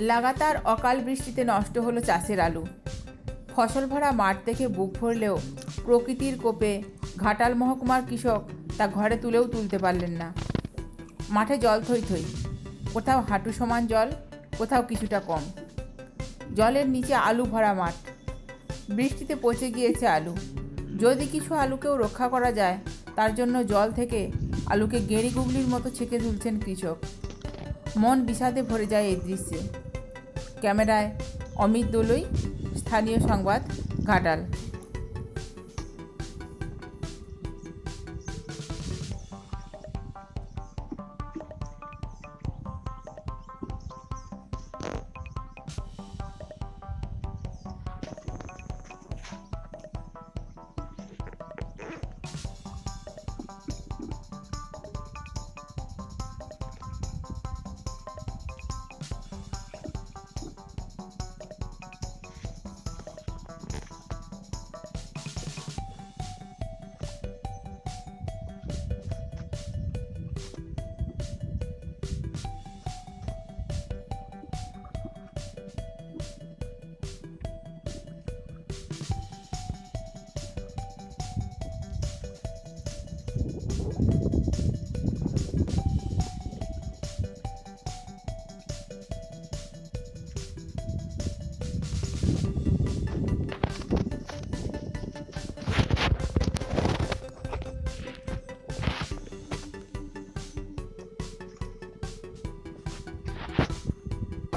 লাগাতার অকাল বৃষ্টিতে নষ্ট হলো চাষের আলু। ফসল ভরা মাঠ থেকে বুক ভরলেও প্রকৃতির কোপে ঘাটাল মহকুমার কৃষক তা ঘরে তুলেও তুলতে পারলেন না। মাঠে জল থই থই, কোথাও হাঁটু সমান জল, কোথাও কিছুটা কম। জলের নিচে আলু ভরা মাঠ, বৃষ্টিতে পচে গিয়েছে আলু। যদি কিছু আলুকেও রক্ষা করা যায়, তার জন্য জল থেকে আলুকে গেঁড়ি গুগলির মতো ছেঁকে তুলছেন কৃষক। মন বিষাদে ভরে যায় এই দৃশ্যে। ক্যামেরায় অমিত দোলই স্থানীয় সংবাদ ঘাটাল।